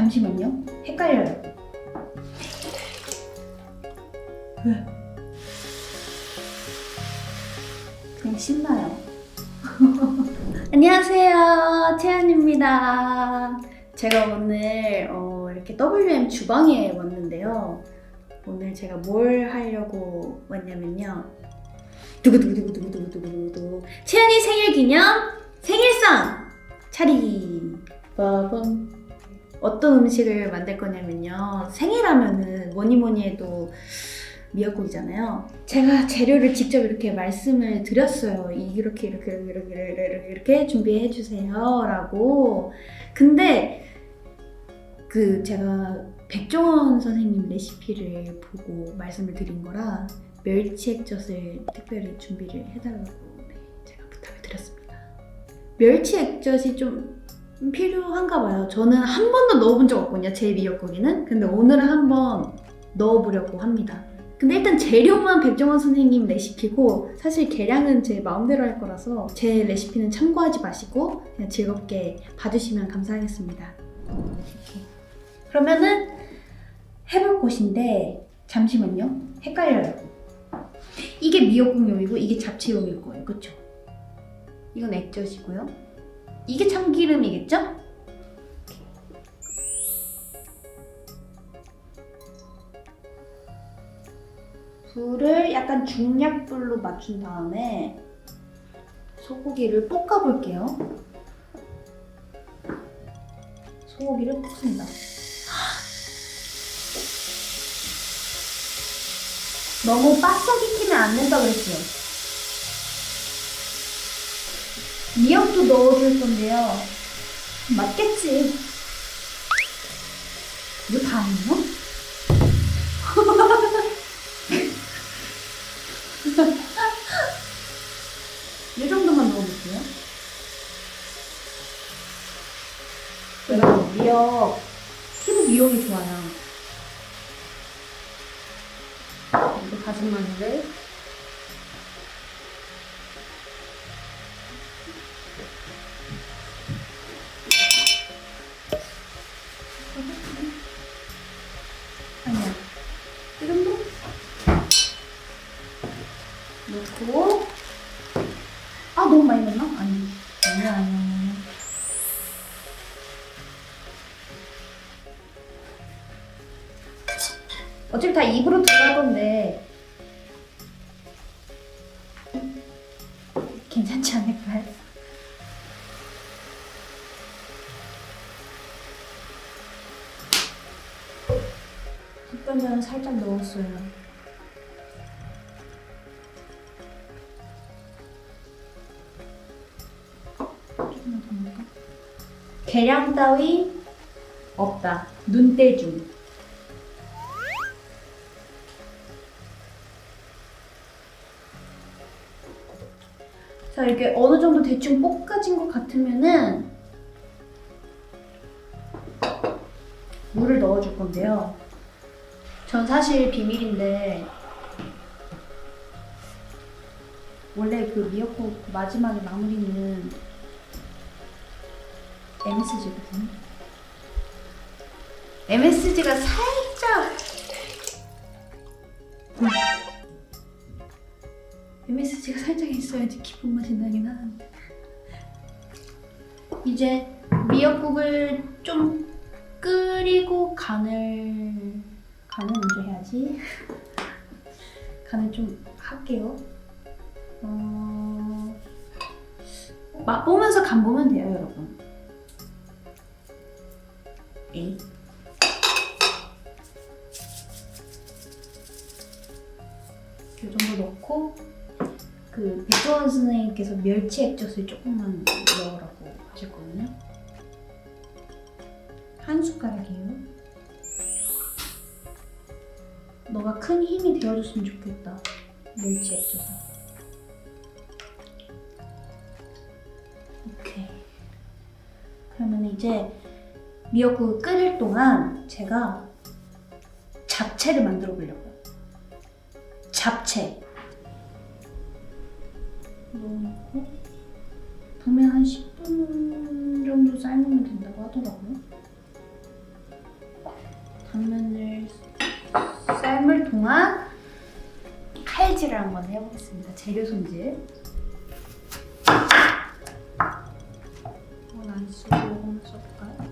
잠시만요. 헷갈려요. 왜? 그냥 신나요. 안녕하세요. 채연입니다. 제가 오늘 어, 이렇게 WM 주방에 왔는데요. 오늘 제가 뭘 하려고 왔냐면요. 두구두구두구두구두구두구 채연이 생일 기념 생일상 차리기 빠밤 어떤 음식을 만들 거냐면요. 생일하면은 뭐니 뭐니 해도 미역국이잖아요. 제가 재료를 직접 이렇게 말씀을 드렸어요. 이렇게 이렇게 이렇게 이렇게 이렇게, 이렇게 준비해 주세요. 라고. 근데 그 제가 백종원 선생님 레시피를 보고 말씀을 드린 거라 멸치액젓을 특별히 준비를 해달라고 네, 제가 부탁을 드렸습니다. 멸치액젓이 좀 필요한가 봐요. 저는 한 번도 넣어본 적 없거든요. 제 미역국에는. 근데 오늘은 한번 넣어보려고 합니다. 근데 일단 재료만 백종원 선생님 레시피고 사실 계량은 제 마음대로 할 거라서 제 레시피는 참고하지 마시고 그냥 즐겁게 봐주시면 감사하겠습니다. 이렇게. 그러면은 해볼 곳인데 잠시만요. 헷갈려요. 이게 미역국용이고 이게 잡채용일 거예요. 그쵸? 이건 액젓이고요. 이게 참기름이겠죠? 불을 약간 중약불로 맞춘 다음에 소고기를 볶아볼게요. 소고기를 볶습니다. 너무 바싹 익히면 안 된다고 했어요. 미역도 넣어줄 건데요. 맞겠지. 이거 다 아니에요? 이 정도만 넣어볼게요. 여러분, 미역, 피부 미용이 좋아요. 그리고 다진 마늘을 어차피 다 입으로 들어갈 건데 괜찮지 않을까요? 햇반면은 살짝 넣었어요. 조금만 더 넣을까? 계량 따위 없다. 눈대 중. 이렇게 어느 정도 대충 볶아진 것 같으면은 물을 넣어줄 건데요. 전 사실 비밀인데 원래 그 미역국 마지막에 마무리는 MSG거든요. MSG가 살짝 MSG가 살짝 있어야지 기본 맛이 나긴 하는데. 이제 미역국을 좀 끓이고 간을 간을 먼저 해야지. 간을 좀 할게요. 어... 맛보면서 간 보면 돼요 여러분. 에이 이 정도 넣고 그 백종원 선생님께서 멸치 액젓을 조금만 넣으라고 하셨거든요. 한 숟가락이에요. 너가 큰 힘이 되어줬으면 좋겠다. 멸치 액젓은. 오케이. 그러면 이제 미역국을 끓일 동안 제가 잡채를 만들어 보려고요. 잡채. 넣어놓고 보면 한 10분 정도 삶으면 된다고 하더라고요. 당면을 삶을 동안 칼질을 한번 해보겠습니다. 재료 손질. 이건 안 쓰고 이거만 써볼까요?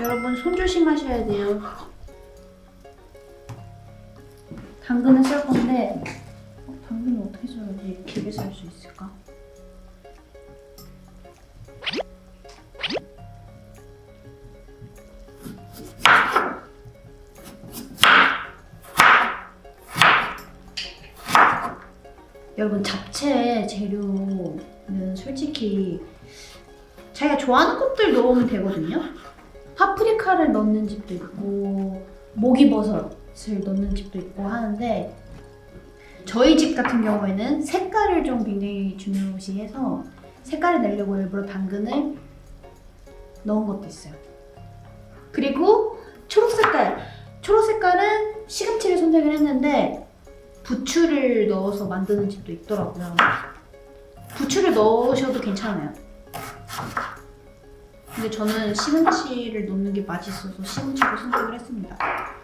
여러분 손 조심하셔야 돼요. 당근을 썰 건데 어, 당근을 어떻게 썰어야지 길게 썰 수 있을까? 여러분 잡채 재료는 솔직히 자기가 좋아하는 것들 넣으면 되거든요. 파프리카를 넣는 집도 있고 목이버섯 을 넣는 집도 있고 하는데 저희 집 같은 경우에는 색깔을 좀 굉장히 중요시해서 색깔을 내려고 일부러 당근을 넣은 것도 있어요. 그리고 초록 색깔. 초록 색깔은 시금치를 선택을 했는데 부추를 넣어서 만드는 집도 있더라고요. 부추를 넣으셔도 괜찮아요. 근데 저는 시금치를 넣는 게 맛있어서 시금치를 선택을 했습니다.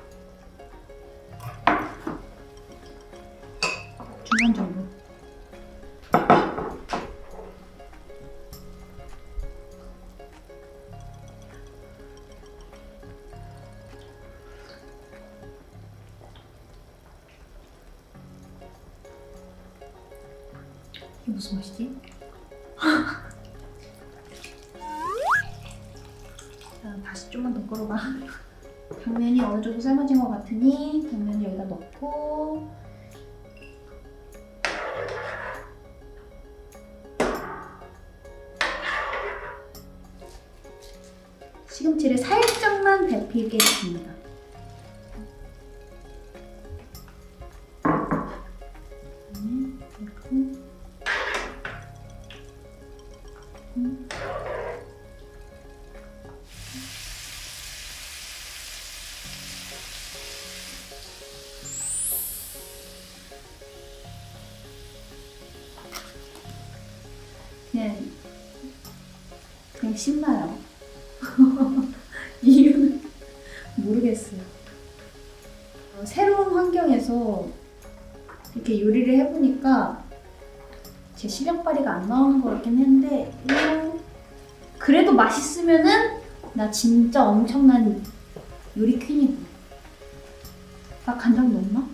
어느 정도 삶아진 것 같으니 당면을 여기다 넣고 시금치를 살짝만 데피겠습니다. 그냥 그냥 신나요. 이유는 모르겠어요. 어, 새로운 환경에서 이렇게 요리를 해보니까 제 실력 발휘가 안 나오는 것 같긴 한데 음, 그래도 맛있으면은 나 진짜 엄청난 요리 퀸이고 나 간장 넣었나?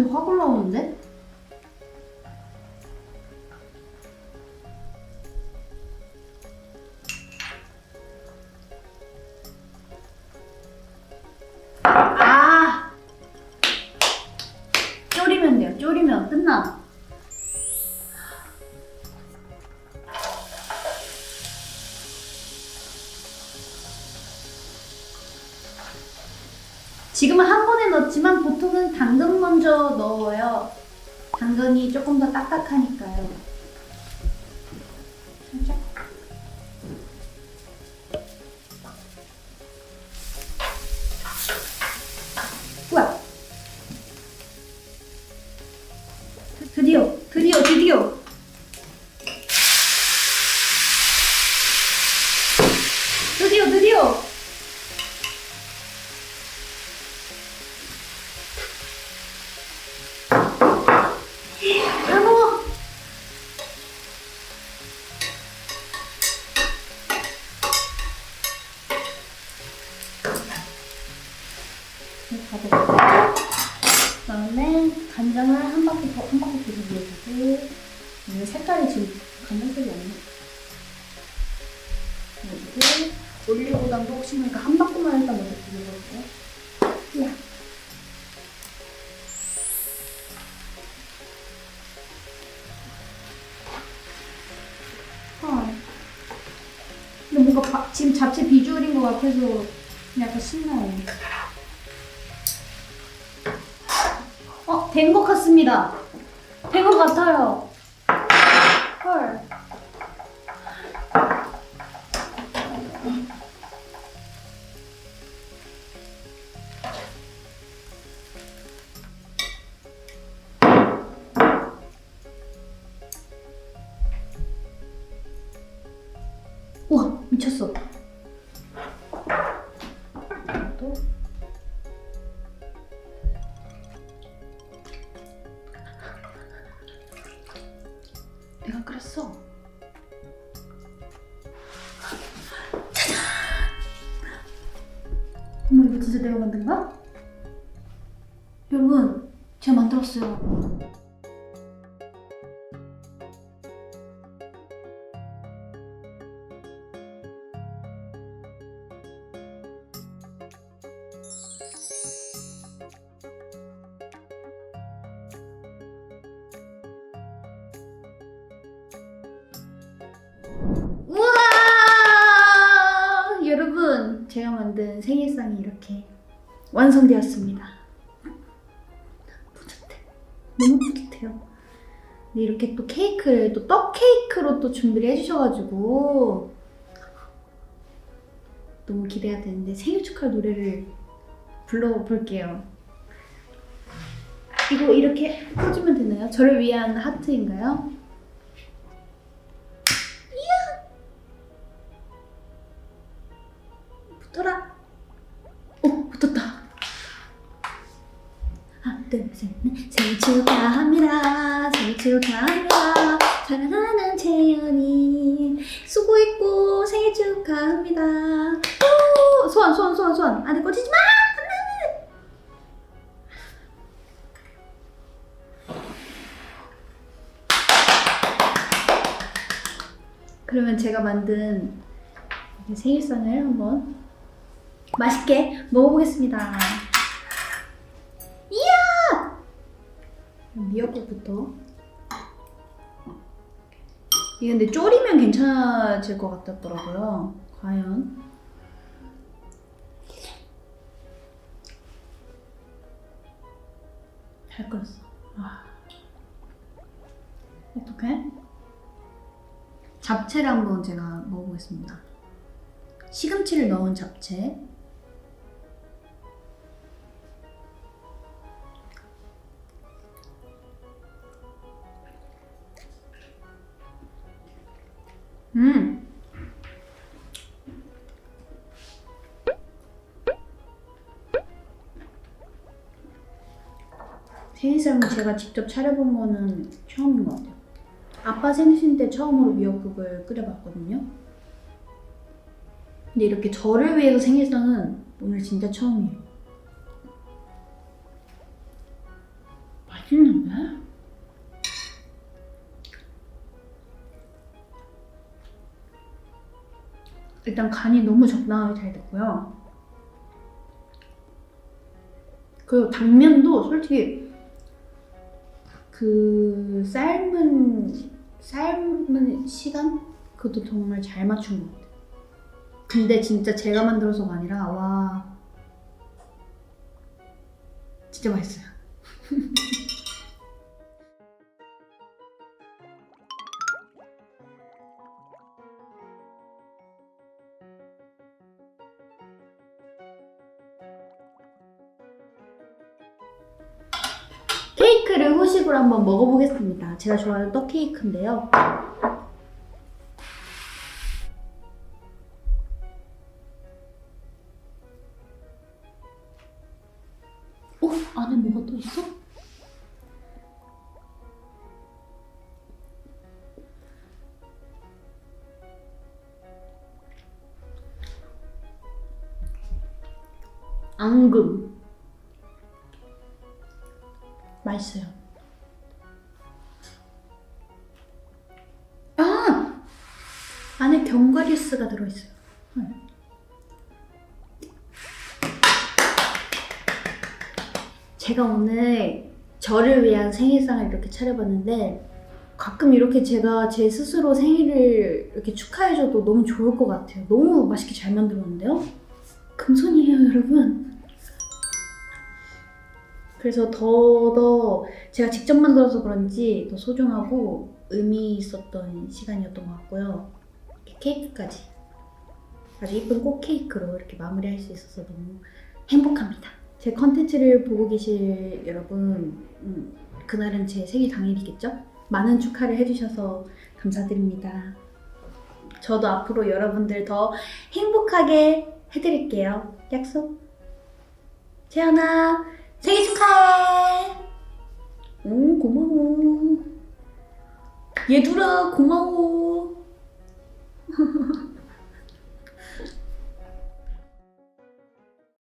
냄새 확 올라오는데? 아! 졸이면 돼요. 졸이면 끝나. 지금은 한 번에 넣지만 보통은 당근 먼저 넣어요. 당근이 조금 더 딱딱하니까요. 그다음에 간장을 한 바퀴 더, 한 바퀴 더 돌려주고 이 색깔이 지금 간장색이 없네. 그리고 올리고당도 혹시 모르니까 한 바퀴만 일단 먼저 돌려볼게요. 야. 어. 근데 뭔가 바- 지금 잡채 비주얼인 것 같아서 약간 신나요. 된 것 같습니다. 된 것 같아요. 헐. 와, 미쳤어. 제가 만든 생일상이 이렇게 완성되었습니다. 뿌듯해. 너무 뿌듯해요. 근데 이렇게 또 케이크를 또 떡 케이크로 또 준비를 해주셔가지고 너무 기대가 되는데 생일 축하 노래를 불러볼게요. 이거 이렇게 펴주면 되나요? 저를 위한 하트인가요? 축하합니다. 사랑하는 채연이. 수고했고, 생일 축하합니다. 오, 소원, 소원, 소원, 소원. 안돼, 꽂히지 마! 그러면 제가 만든 이 생일상을 한번 맛있게 먹어보겠습니다. 이야! 미역국부터. 이게 근데 졸이면 괜찮아질 것 같았더라고요. 과연. 잘 끓었어. 와. 어떡해? 잡채를 한번 제가 먹어보겠습니다. 시금치를 넣은 잡채. 음. 생일상은 제가 직접 차려본 거는 처음인 것 같아요. 아빠 생신 때 처음으로 미역국을 끓여봤거든요. 근데 이렇게 저를 위해서 생일상은 오늘 진짜 처음이에요. 맛있는데? 일단 간이 너무 적당하게 잘 됐고요. 그리고 당면도 솔직히 그 삶은 삶은 시간 그것도 정말 잘 맞춘 것 같아요. 근데 진짜 제가 만들어서가 아니라 와 진짜 맛있어요. 한번 먹어보겠습니다. 제가 좋아하는 떡 케이크인데요. 어? 안에 뭐가 또 있어? 견과류스가 들어있어요. 헐. 제가 오늘 저를 위한 생일상을 이렇게 차려봤는데 가끔 이렇게 제가 제 스스로 생일을 이렇게 축하해줘도 너무 좋을 것 같아요. 너무 맛있게 잘 만들었는데요? 금손이에요, 여러분. 그래서 더더 제가 직접 만들어서 그런지 더 소중하고 의미 있었던 시간이었던 것 같고요. 케이크까지 아주 예쁜 꽃 케이크로 이렇게 마무리할 수 있어서 너무 행복합니다. 제 컨텐츠를 보고 계실 여러분, 음, 그날은 제 생일 당일이겠죠? 많은 축하를 해주셔서 감사드립니다. 저도 앞으로 여러분들 더 행복하게 해드릴게요. 약속. 재현아, 생일 축하해! 오, 고마워. 얘들아, 고마워.